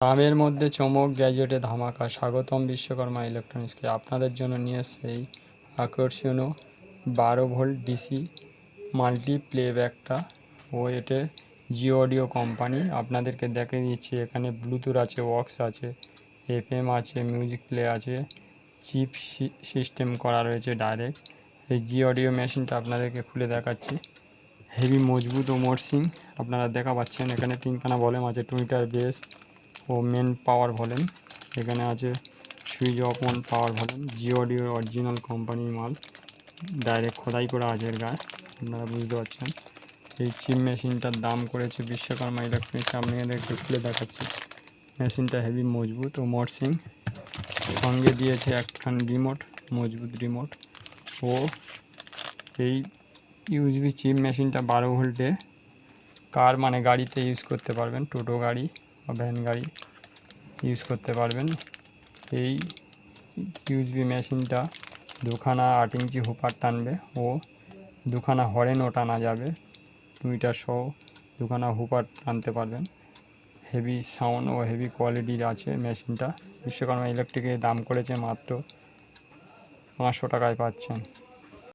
দামের মধ্যে চমক, গ্যাজেটে ধামাকা, স্বাগতম বিশ্বকর্মা ইলেকট্রনিক্সকে আপনাদের জন্য নিয়ে এই আকর্ষণীয় বারো ভোল্ট ডিসি মাল্টি প্লেব্যাকটা ও এতে জিও অডিও কোম্পানি আপনাদেরকে দেখে দিচ্ছি। এখানে ব্লুটুথ আছে, ওয়াক্স আছে, এফএম আছে, মিউজিক প্লে আছে, চিপ সিস্টেম করা রয়েছে ডাইরেক্ট। এই জি অডিও মেশিনটা আপনাদেরকে খুলে দেখাচ্ছি। হেভি মজবুত ও মরসিং, আপনারা দেখা পাচ্ছেন। এখানে তিনখানা ভলিউম আছে, টুইটার বেস ও মেন পাওয়ার ভলিউম এখানে আছে switch off on power volume Jio অডিওর original কোম্পানির মাল। ডাইরেক্ট খোদাই করা আছে এর গায়ে। আপনারা বুঝতে পারছেন। এই চিপ মেশিনটার দাম করেছে বিশ্বকর্মা ইলেকট্রনিক্স এদেরকে খুলে দেখাচ্ছি। মেশিনটা হেভি মজবুত ও মরসিং সঙ্গে দিয়েছে একখান রিমোট মজবুত রিমোট ও এই ইউজবি চিপ মেশিনটা বারো ভোল্টে। কার মানে গাড়িতে ইউজ করতে পারবেন। টোটো গাড়ি। ভ্যান গাড়ি ইউজ করতে পারবেন। এই ইউজবি মেশিনটা দুখানা আট ইঞ্চি হুপার টানবে ও দুখানা হরেনও টানা যাবে। টুইটার সহ দুখানা হুপার টানতে পারবেন। হেভি সাউন্ড ও হেভি কোয়ালিটির আছে মেশিনটা। বিশ্বকর্মা ইলেকট্রিকের দাম করেছে মাত্র পাঁচশো টাকায় পাচ্ছেন।